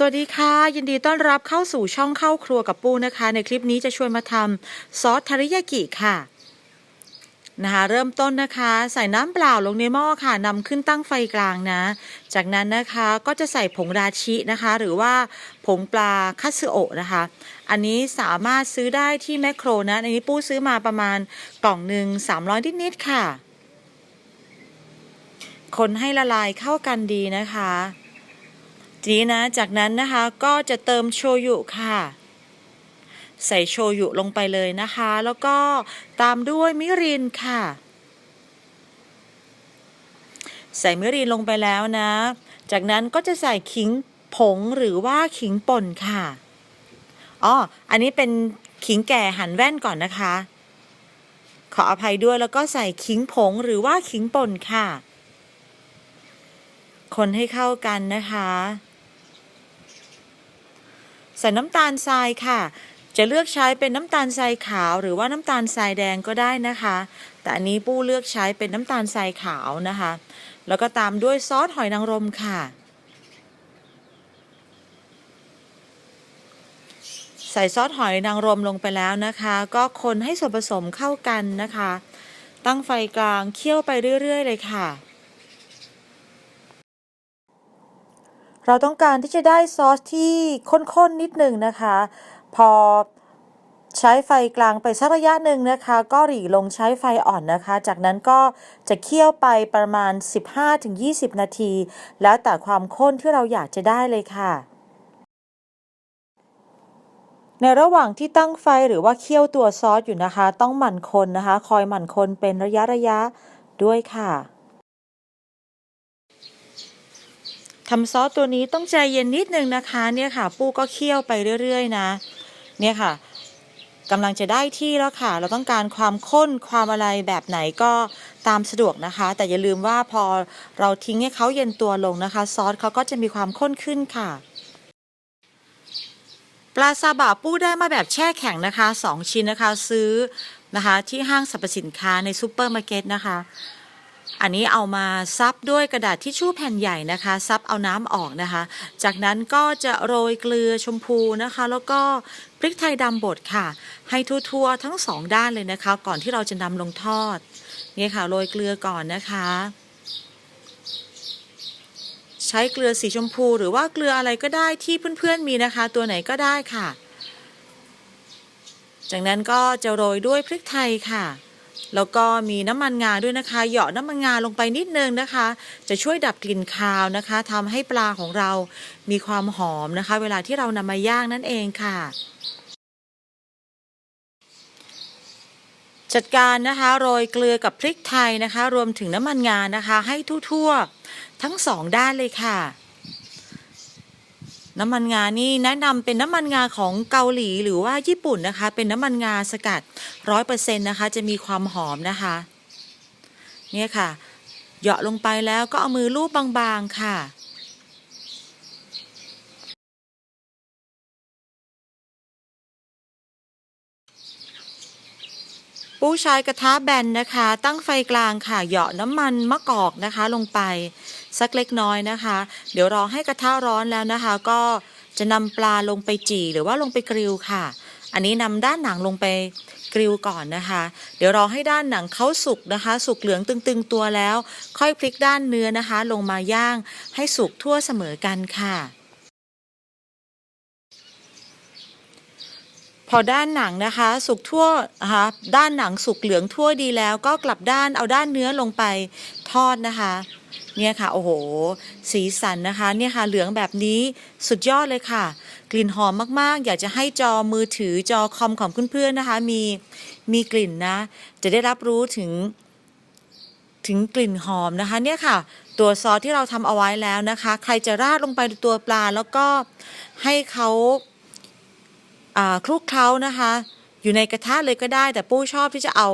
สวัสดีค่ะ ยินดีต้อนรับเข้าสู่ช่องเข้าครัวกับปูนะคะ ในคลิปนี้จะชวนมาทำซอสทาริยากิค่ะนะคะเริ่มต้นนะคะใส่น้ำเปล่าลงในหม้อค่ะนำขึ้นตั้งไฟกลางนะ จากนั้นนะคะก็จะใส่ผงราชินะคะ หรือว่าผงปลาคัสึโอะนะคะ อันนี้สามารถซื้อได้ที่แมคโครนะอันนี้ปูซื้อมาประมาณกล่องหนึ่ง300นิดๆค่ะ คนให้ละลายเข้ากันดีนะคะ ทีนี้นะจากนั้นนะคะก็จะเติมโชยุค่ะ ใส่โชยุลงไปเลยนะคะ แล้วก็ตามด้วยมิรินค่ะ ใส่มิรินลงไปแล้วนะ จากนั้นก็จะใส่ขิงผงหรือว่าขิงป่นค่ะอ๋ออันนี้เป็นขิงแก่หั่นแว่นก่อนนะคะ ขออภัยด้วยแล้วก็ใส่ขิงผงหรือว่าขิงป่นค่ะ คนให้เข้ากันนะคะ ใส่น้ำตาลทรายค่ะ จะเลือกใช้เป็นน้ำตาลทรายขาว หรือว่าน้ำตาลทรายแดงก็ได้นะคะ แต่อันนี้ปู้เลือกใช้เป็นน้ำตาลทรายขาวนะคะ แล้วก็ตามด้วยซอสหอยนางรมค่ะ ใส่ซอสหอยนางรมลงไปแล้วนะคะ ก็คนให้ส่วนผสมเข้ากันนะคะ ตั้งไฟกลางเคี่ยวไปเรื่อย ๆ เลยค่ะ เราต้องการที่จะได้ซอสที่ข้นๆนิดหนึ่งนะคะ พอใช้ไฟกลางไปสักระยะหนึ่งนะคะ ก็หรี่ลงใช้ไฟอ่อนนะคะ จากนั้นก็จะเคี่ยวไปประมาณ 15-20 นาที แล้วแต่ความข้นที่เราอยากจะได้เลยค่ะในระหว่างที่ตั้งไฟหรือว่าเคี่ยวตัวซอสอยู่นะคะ ต้องหมั่นคนนะคะ คอยหมั่นคนเป็นระยะระยะด้วยค่ะ ทำซอสตัวนี้ต้องใจเย็นนิดนึงนะคะเนี่ยค่ะ ปูก็เคี่ยวไปเรื่อยๆ นะ เนี่ยค่ะกำลังจะได้ที่แล้วค่ะ เราต้องการความข้นความอะไรแบบไหนก็ตามสะดวกนะคะ แต่อย่าลืมว่าพอเราทิ้งให้เขาเย็นตัวลงนะคะ ซอสเขาก็จะมีความข้นขึ้นค่ะ ปลาซาบะปูได้มาแบบแช่แข็งนะคะ 2 ชิ้นนะคะซื้อนะคะ ที่ห้างสรรพสินค้าในซูเปอร์มาร์เก็ตนะคะ อันนี้เอามาซับด้วยกระดาษทิชชู่แผ่นใหญ่นะคะ ซับเอาน้ำออกนะคะ จากนั้นก็จะโรยเกลือชมพูนะคะ แล้วก็พริกไทยดำบดค่ะ ให้ทั่วๆทั้งสองด้านเลยนะคะ ก่อนที่เราจะนำลงทอดนี่ค่ะโรยเกลือก่อนนะคะ ใช้เกลือสีชมพูหรือว่าเกลืออะไรก็ได้ที่เพื่อนๆมีนะคะ ตัวไหนก็ได้ค่ะ จากนั้นก็จะโรยด้วยพริกไทยค่ะ แล้วก็มีน้ำมันงาด้วยนะคะ เหยาะน้ำมันงาลงไปนิดนึงนะคะ จะช่วยดับกลิ่นคาวนะคะทำให้ปลาของเรามีความหอมนะคะ เวลาที่เรานำมาย่างนั่นเองค่ะ จัดการนะคะโรยเกลือกับพริกไทยนะคะ รวมถึงน้ำมันงานะคะ ให้ทั่วๆ ทั้งสองด้านเลยค่ะ น้ำมันงานี่แนะนำเป็นน้ำมันงาของเกาหลีหรือว่าญี่ปุ่นนะคะ เป็นน้ำมันงาสกัดร้อยเปอร์เซ็นต์นะคะ จะมีความหอมนะคะ เนี่ยค่ะ เหยาะลงไปแล้วก็เอามือลูบบางๆค่ะ ปูใช้กระทะแบนนะคะ ตั้งไฟกลางค่ะเหยาะน้ำมันมะกอกนะคะลงไปสักเล็กน้อยนะคะ เดี๋ยวรอให้กระทะร้อนแล้วนะคะ ก็จะนำปลาลงไปจี่หรือว่าลงไปกริลค่ะ อันนี้นำด้านหนังลงไปกริลก่อนนะคะ เดี๋ยวรอให้ด้านหนังเขาสุกนะคะ สุกเหลืองตึงๆตัวแล้ว ค่อยพลิกด้านเนื้อนะคะ ลงมาย่างให้สุกทั่วเสมอกันค่ะ พอด้านหนังนะคะ สุกทั่วนะคะด้านหนังสุกเหลืองทั่วดีแล้ว ก็กลับด้านเอาด้านเนื้อลงไปทอดนะคะ เนี่ยค่ะโอ้โห สีสันนะคะ เนี่ยค่ะเหลืองแบบนี้สุดยอดเลยค่ะ กลิ่นหอมมากๆ อยากจะให้จอมือถือจอคอมของเพื่อนๆนะคะ มีมีกลิ่นนะ จะได้รับรู้ถึง ถึงกลิ่นหอมนะคะ เนี่ยค่ะ ตัวซอสที่เราทำเอาไว้แล้วนะคะ ใครจะราดลงไปตัวปลาแล้วก็ให้เขา คลุกเคล้านะคะ อยู่ในกระทะเลยก็ได้ แต่ปู้ชอบที่จะเอา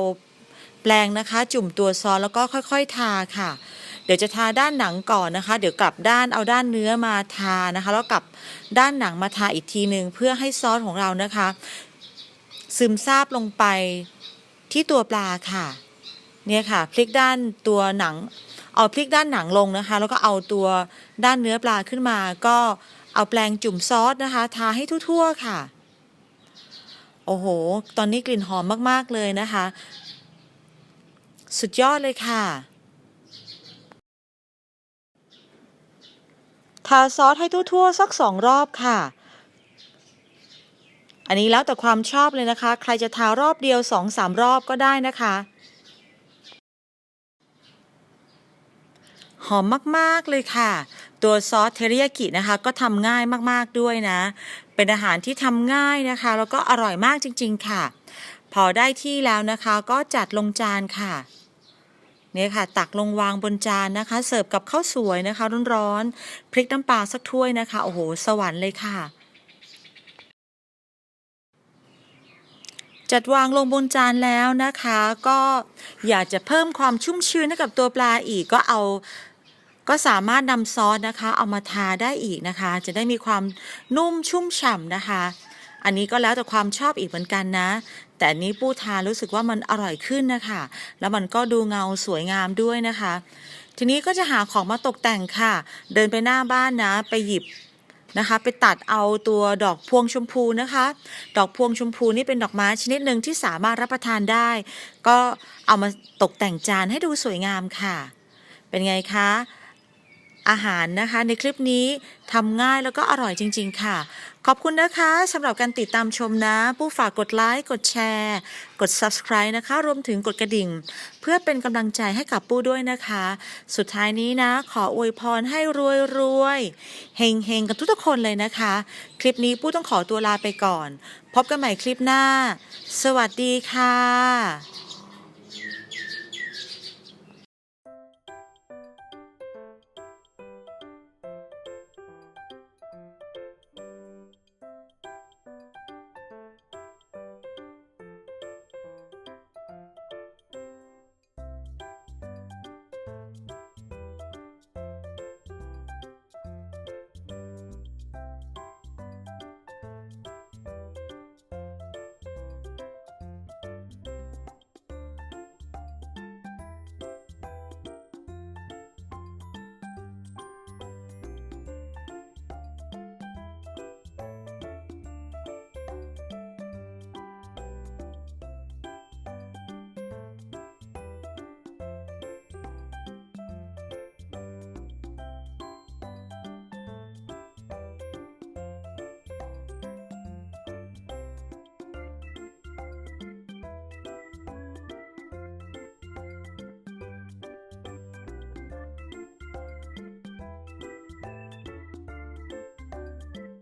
แปลงนะคะ จุ่มตัวซอสแล้วก็ค่อยๆ ทาค่ะ เดี๋ยวจะทาด้านหนังก่อนนะคะ เดี๋ยวกลับด้านเอาด้านเนื้อมาทานะคะ แล้วกลับด้านหนังมาทาอีกทีหนึ่งเพื่อให้ซอสของเรานะคะ ซึมซาบลงไปที่ตัวปลาค่ะเนี่ยค่ะพลิกด้านตัวหนัง เอาพลิกด้านหนังลงนะคะ แล้วก็เอาตัวด้านเนื้อปลาขึ้นมา ก็เอาแปรงจุ่มซอสนะคะ ทาให้ทั่วๆค่ะ โอ้โห ตอนนี้กลิ่นหอมมากๆเลยนะคะ สุดยอดเลยค่ะ ทาซอสให้ทั่วๆสักสองรอบค่ะ อันนี้แล้วแต่ความชอบเลยนะคะ ใครจะทารอบเดียวสองสามรอบก็ได้นะคะ หอมมากๆเลยค่ะ ตัวซอสเทริยากินะคะก็ทำง่ายมากๆด้วยนะ เป็นอาหารที่ทำง่ายนะคะ แล้วก็อร่อยมากจริง ๆ ค่ะ พอได้ที่แล้วนะคะ ก็จัดลงจานค่ะเนี่ยค่ะ ตักลงวางบนจานนะคะ เสิร์ฟกับข้าวสวยนะคะ ร้อนๆพริกน้ำปลาสักถ้วยนะคะ โอ้โห สวรรค์เลยค่ะ จัดวางลงบนจานแล้วนะคะ ก็อยากจะเพิ่มความชุ่มชื้นให้กับตัวปลาอีกก็เอา ก็สามารถนำซอสนะคะ เอามาทาได้อีกนะคะ จะได้มีความนุ่มชุ่มฉ่ำนะคะ อันนี้ก็แล้วแต่ความชอบอีกเหมือนกันนะ แต่นี้ปูทานรู้สึกว่ามันอร่อยขึ้นนะคะ แล้วมันก็ดูเงาสวยงามด้วยนะคะ ทีนี้ก็จะหาของมาตกแต่งค่ะ เดินไปหน้าบ้านนะ ไปหยิบนะคะไปตัดเอาตัวดอกพวงชมพูนะคะ ดอกพวงชมพูนี่เป็นดอกไม้ชนิดหนึ่งที่สามารถรับประทานได้ ก็เอามาตกแต่งจานให้ดูสวยงามค่ะ เป็นไงคะ อาหารนะคะ ในคลิปนี้ทำง่ายแล้วก็อร่อยจริง ๆ ค่ะ ขอบคุณนะคะสำหรับการติดตามชมนะ ผู้ฝากกดไลค์กดแชร์ กด subscribe นะคะ รวมถึงกดกระดิ่ง เพื่อเป็นกำลังใจให้กับปู้ด้วยนะคะ สุดท้ายนี้นะ ขออวยพรให้รวยรวยเฮงเฮงกันทุกๆคนเลยนะคะ คลิปนี้ปู้ต้องขอตัวลาไปก่อน พบกันใหม่คลิปหน้า สวัสดีค่ะ